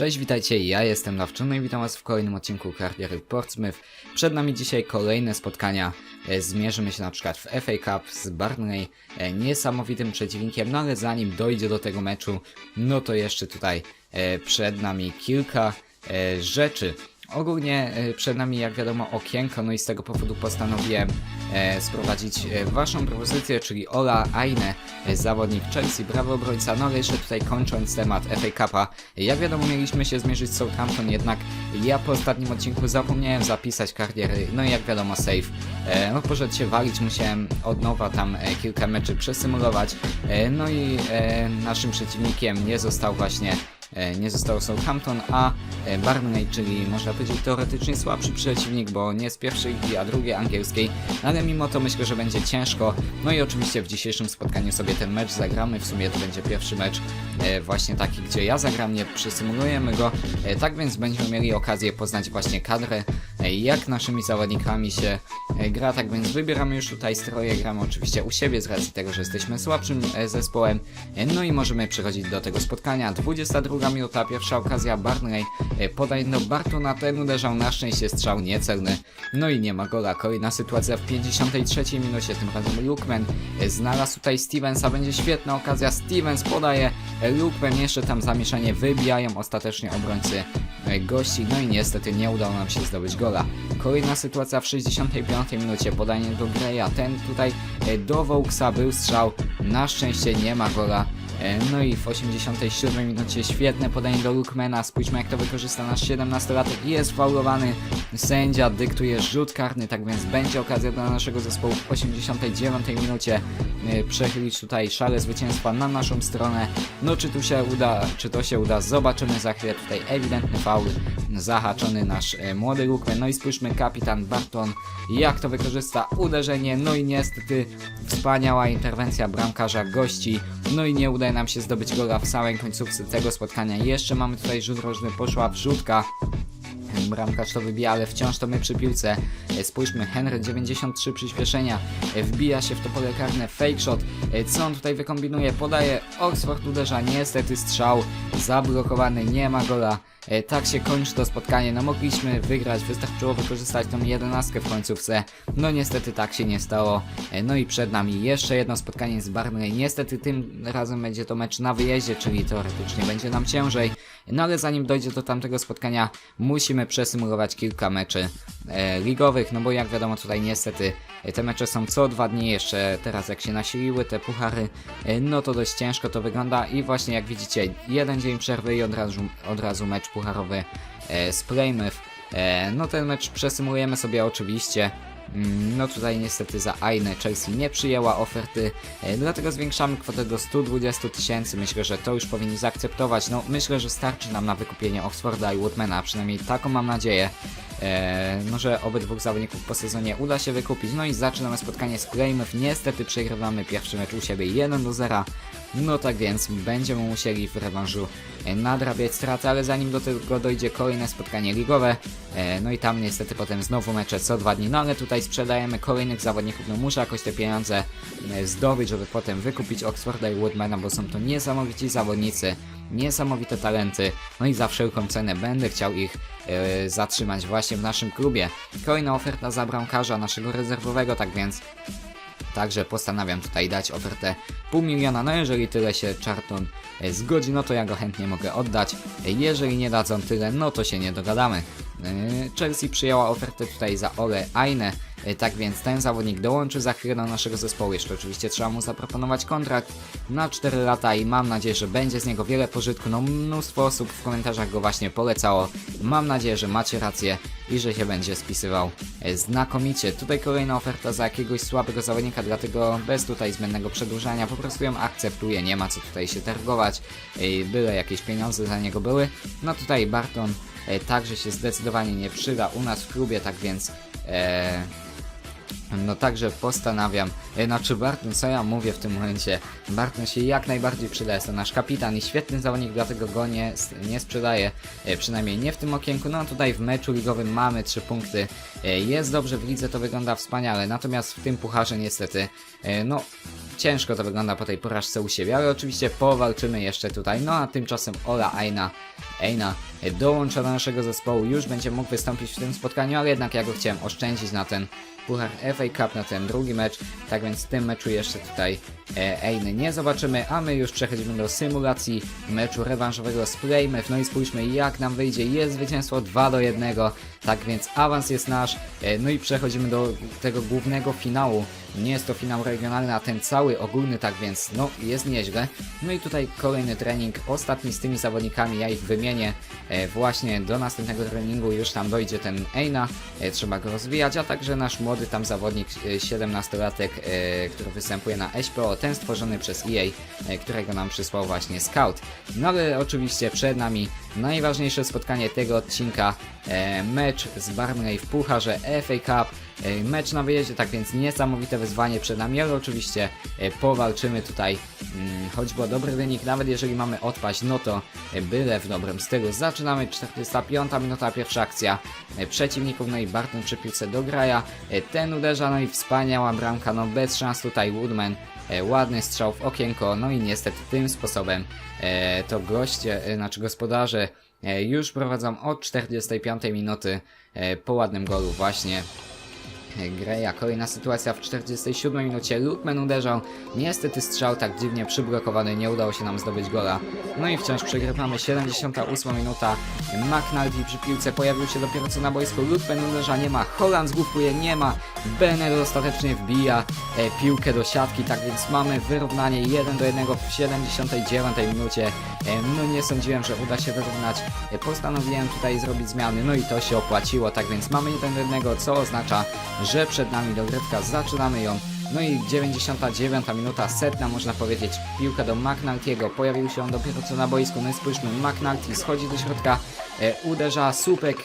Cześć, witajcie, ja jestem Lawczony i witam was w kolejnym odcinku kariery Portsmouth. Przed nami dzisiaj kolejne spotkania. E, Zmierzymy się na przykład w FA Cup z Barnley, e, niesamowitym przeciwnikiem, no ale zanim dojdzie do tego meczu, no to jeszcze tutaj e, przed nami kilka rzeczy. Ogólnie e, przed nami, jak wiadomo, okienko, no i z tego powodu postanowiłem e, sprowadzić e, waszą propozycję, czyli Ola Aine, zawodnik Chelsea, brawo obrońca, no ale jeszcze tutaj kończąc temat FA Cupa, jak wiadomo mieliśmy się zmierzyć z Southampton, jednak ja po ostatnim odcinku zapomniałem zapisać kariery, no i jak wiadomo save, no poszedł się walić, musiałem od nowa tam kilka meczy przesymulować, no i naszym przeciwnikiem nie został właśnie nie został Southampton, a e, Barney, czyli można powiedzieć teoretycznie słabszy przeciwnik, bo nie z pierwszej ligi, a drugiej angielskiej, no ale mimo to myślę, że będzie ciężko. No i oczywiście w dzisiejszym spotkaniu sobie ten mecz zagramy, w sumie to będzie pierwszy mecz e, właśnie taki, gdzie ja zagram, nie przysymulujemy go, e, tak więc będziemy mieli okazję poznać właśnie kadrę, e, jak naszymi zawodnikami się e, gra, tak więc wybieramy już tutaj stroje, gramy oczywiście u siebie z racji tego, że jesteśmy słabszym e, zespołem, e, no i możemy przechodzić do tego spotkania. 22 minuta, pierwsza okazja, Barnley e, podaje do Bartona, ten uderzał na szczęście strzał niecelny, no i nie ma gola. Kolejna sytuacja w 53 minucie, tym razem Lukman e, znalazł tutaj Stevensa, będzie świetna okazja, Stevens podaje, e, Lukman jeszcze tam zamieszanie, wybijają ostatecznie obrońcy gości, no i niestety nie udało nam się zdobyć gola. Kolejna sytuacja w 65 minucie, podanie do Greya, ten tutaj e, do Vauxa był strzał, na szczęście nie ma gola. E, No i w 87 minucie świetne podanie do Lukmana. Spójrzmy jak to wykorzysta nasz 17-latek. Jest faulowany. Sędzia dyktuje rzut karny, tak więc będzie okazja dla naszego zespołu w 89 minucie e, przechylić tutaj szale zwycięstwa na naszą stronę. No czy tu się uda, czy to się uda, zobaczymy za chwilę. Tutaj ewidentny faul, zahaczony nasz e, młody Lukman. No i spójrzmy kapitan Barton, jak to wykorzysta uderzenie. No i niestety wspaniała interwencja bramkarza gości. No i nie udaje nam się zdobyć gola w samej końcówce tego spotkania. Jeszcze mamy tutaj rzut rożny, poszła wrzutka. Bramkarz to wybija, ale wciąż to my przy piłce. E, Spójrzmy, Henry 93 przyspieszenia, e, wbija się w to pole karne, fake shot. E, Co on tutaj wykombinuje? Podaje, Oxford uderza, niestety strzał zablokowany, nie ma gola. Tak się kończy to spotkanie. No mogliśmy wygrać, wystarczyło wykorzystać tą jedenastkę w końcówce. No niestety tak się nie stało. No i przed nami jeszcze jedno spotkanie z Barnley. Niestety tym razem będzie to mecz na wyjeździe, czyli teoretycznie będzie nam ciężej. No ale zanim dojdzie do tamtego spotkania, musimy przesymulować kilka meczy e, ligowych, no bo jak wiadomo tutaj niestety e, te mecze są co dwa dni jeszcze, teraz jak się nasiliły te puchary, e, no to dość ciężko to wygląda i właśnie jak widzicie, jeden dzień przerwy i od razu, od razu mecz pucharowy z Plymouth. No ten mecz przesymulujemy sobie oczywiście. Mm, No tutaj niestety za Aine Chelsea nie przyjęła oferty, e, dlatego zwiększamy kwotę do 120 tysięcy. Myślę, że to już powinni zaakceptować. No myślę, że starczy nam na wykupienie Oxforda i Woodmana, przynajmniej taką mam nadzieję. E, no, że obydwu zawodników po sezonie uda się wykupić. No i zaczynamy spotkanie z Plymouth. Niestety przegrywamy pierwszy mecz u siebie 1 do 0. No tak więc będziemy musieli w rewanżu e, nadrabiać straty, ale zanim do tego dojdzie kolejne spotkanie ligowe, e, no i tam niestety potem znowu mecze co dwa dni, no ale tutaj sprzedajemy kolejnych zawodników, no muszę jakoś te pieniądze e, zdobyć, żeby potem wykupić Oxforda i Woodmana, bo są to niesamowici zawodnicy, niesamowite talenty, no i za wszelką cenę będę chciał ich zatrzymać właśnie w naszym klubie. Kolejna oferta za bramkarza naszego rezerwowego, tak więc Także postanawiam tutaj dać ofertę pół miliona, no jeżeli tyle się Charlton e, zgodzi, no to ja go chętnie mogę oddać. E, Jeżeli nie dadzą tyle, no to się nie dogadamy. E, Chelsea przyjęła ofertę tutaj za Ole Aine, tak więc ten zawodnik dołączy za chwilę do naszego zespołu. Jeszcze oczywiście trzeba mu zaproponować kontrakt na 4 lata i mam nadzieję, że będzie z niego wiele pożytku. No mnóstwo osób w komentarzach go właśnie polecało. Mam nadzieję, że macie rację i że się będzie spisywał e, znakomicie. Tutaj kolejna oferta za jakiegoś słabego zawodnika, dlatego bez tutaj zbędnego przedłużania po prostu ją akceptuję, nie ma co tutaj się targować, e, byle jakieś pieniądze za niego były. No tutaj Barton e, także się zdecydowanie nie przyda u nas w klubie, tak więc e, no także postanawiam, znaczy Barton, co ja mówię w tym momencie, Barton się jak najbardziej przyda, jest to nasz kapitan i świetny zawodnik, dlatego go nie, nie sprzedaję, e, przynajmniej nie w tym okienku, no tutaj w meczu ligowym mamy 3 punkty, e, jest dobrze w lidze, to wygląda wspaniale, natomiast w tym pucharze niestety, no ciężko to wygląda po tej porażce u siebie, ale oczywiście powalczymy jeszcze tutaj. No a tymczasem Ola Aina, Eina e, dołącza do naszego zespołu, już będzie mógł wystąpić w tym spotkaniu, ale jednak ja go chciałem oszczędzić na ten Puchar FA Cup, na ten drugi mecz. Tak więc w tym meczu jeszcze tutaj Einy nie zobaczymy, a my już przechodzimy do symulacji meczu rewanżowego z Plymouth. No i spójrzmy jak nam wyjdzie, jest zwycięstwo 2 do 1, tak więc awans jest nasz. E, no i przechodzimy do tego głównego finału. Nie jest to finał regionalny, a ten cały ogólny, tak więc no jest nieźle. No i tutaj kolejny trening, ostatni z tymi zawodnikami, ja ich wymienię e, właśnie do następnego treningu, już tam dojdzie ten Eina, e, trzeba go rozwijać, a także nasz młody tam zawodnik, e, 17-latek, e, który występuje na SPO, ten stworzony przez EA, e, którego nam przysłał właśnie Scout. No ale oczywiście przed nami najważniejsze spotkanie tego odcinka, e, mecz z Barnley w Pucharze FA Cup, e, mecz na wyjeździe, tak więc niesamowite wyzwanie przed nami, ale oczywiście e, powalczymy tutaj, mm, choćby o dobry wynik, nawet jeżeli mamy odpaść, no to e, byle w dobrym stylu. Zaczynamy 45 minuta, pierwsza akcja e, przeciwników, no i Barton przy piłce do graja, e, ten uderza, no i wspaniała bramka, no bez szans tutaj Woodman, e, ładny strzał w okienko, no i niestety tym sposobem e, to goście, e, znaczy gospodarze e, już prowadzą od 45 minuty e, po ładnym golu właśnie Greja. Kolejna sytuacja w 47 minucie. Lukman uderzał. Niestety strzał tak dziwnie przyblokowany. Nie udało się nam zdobyć gola. No i wciąż przegrywamy. 78 minuta. McNulty przy piłce pojawił się dopiero co na boisku. Lukman uderza. Nie ma. Holland zgłupuje. Nie ma. Bennett ostatecznie wbija e, piłkę do siatki. Tak więc mamy wyrównanie 1 do 1 w 79 minucie. E, no nie sądziłem, że uda się wyrównać. E, postanowiłem tutaj zrobić zmiany. No i to się opłaciło. Tak więc mamy 1 do 1, co oznacza, że przed nami dogrywka, zaczynamy ją. No i 99 minuta, setna można powiedzieć, piłka do McNulty'ego, pojawił się on dopiero co na boisku, no i spójrzmy, McNulty schodzi do środka, e, uderza, słupek,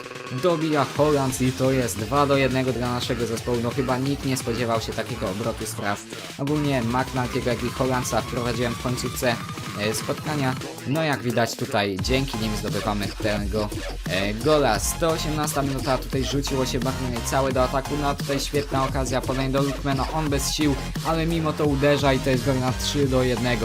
dobija Hollands i to jest 2 do 1 dla naszego zespołu, no chyba nikt nie spodziewał się takiego obrotu spraw. Ogólnie McNulty'ego jak i Hollandsa wprowadziłem w końcówce spotkania, no jak widać tutaj dzięki nim zdobywamy tego e, gola. 118 minuta, tutaj rzuciło się Barney cały do ataku, no a tutaj świetna okazja, podanie do Lukmana, on bez sił, ale mimo to uderza i to jest gol na 3 do 1.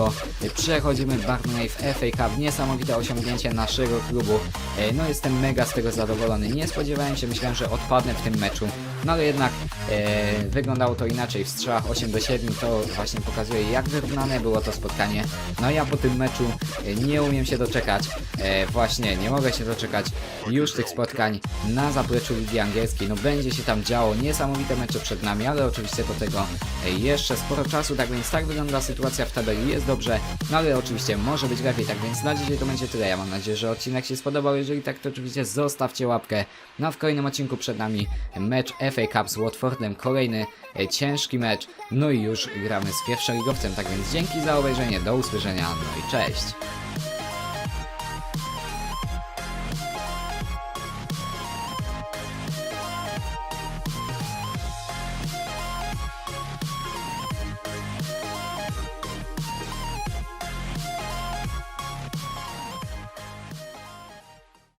Przechodzimy Barney w FA Cup, niesamowite osiągnięcie naszego klubu. E, No jestem mega z tego zadowolony, nie spodziewałem się, myślałem, że odpadnę w tym meczu, no ale jednak e, wyglądało to inaczej, w strzałach 8 do 7 to właśnie pokazuje jak wyrównane było to spotkanie. No ja po tym meczu e, nie umiem się doczekać, e, właśnie nie mogę się doczekać już tych spotkań na zapleczu Ligi Angielskiej, no będzie się tam działo, niesamowite mecze przed nami, ale oczywiście do tego e, jeszcze sporo czasu, tak więc tak wygląda sytuacja w tabeli, jest dobrze, no ale oczywiście może być lepiej, tak więc na dzisiaj to będzie tyle, ja mam nadzieję, że odcinek się spodobał, jeżeli tak to oczywiście zostawcie łapkę, no w kolejnym odcinku przed nami mecz FA Cup z Watfordem, kolejny e, ciężki mecz, no i już gramy z pierwszoligowcem, tak więc dzięki za obejrzenie, do usłyszenia, no i cześć!